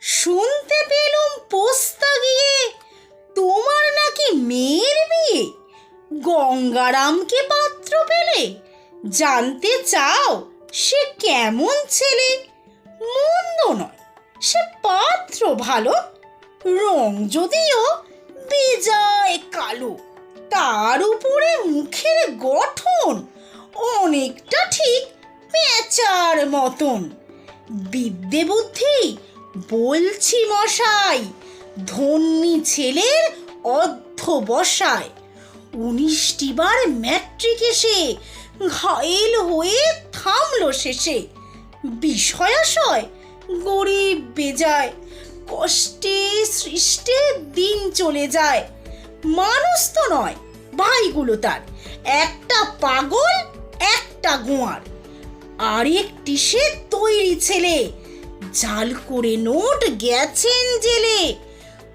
শুনতে পেলুম পোস্তা গিয়ে। তোমার নাকি মেয়ের বিয়ে? গঙ্গারামকে পাত্র পেলে? জানতে চাও, সে কেমন ছেলে? মন্দ নয়, সে পাত্র ভালো। রং যদিও বেজায় কালো, তার উপরে মুখের গঠন অনেকটা ঠিক পেঁচার মতন। বিদ্যে বুদ্ধি বলছি মশাই, ধন্যী ছেলের অধ্যবসায় উনিশটি বার ম্যাট্রিক এসে ঘায়েল হয়ে থামলো শেষে। বিষয়াশয়, গরিব বেজায়, কষ্টে সৃষ্টে দিন চলে যায়। মানুষ তো নয়, ভাইগুলো তার। একটা পাগল, একটা গোয়ার। আরেকটি সে তৈরি ছেলে জাল করে নোট গেছেন জেলে।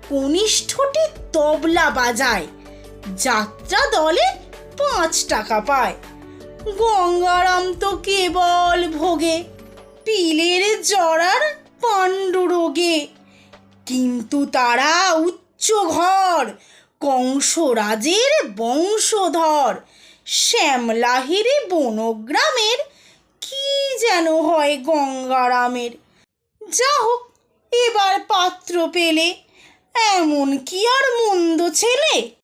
কনিষ্ঠটি তবলা বাজায়। যাত্রা দলে পাঁচ টাকা পায়। গঙ্গারাম তো কেবল ভোগে, পিলের জড়ার পাণ্ডুরোগে কিন্তু তারা উচ্চ ঘর, কংসরাজের বংশধর। শ্যামলাহিরি বনগ্রামের কি যেন হয় গঙ্গারামের? যা হোক এবার পাত্র পেলে। এমন কি আর মন্দ ছেলে?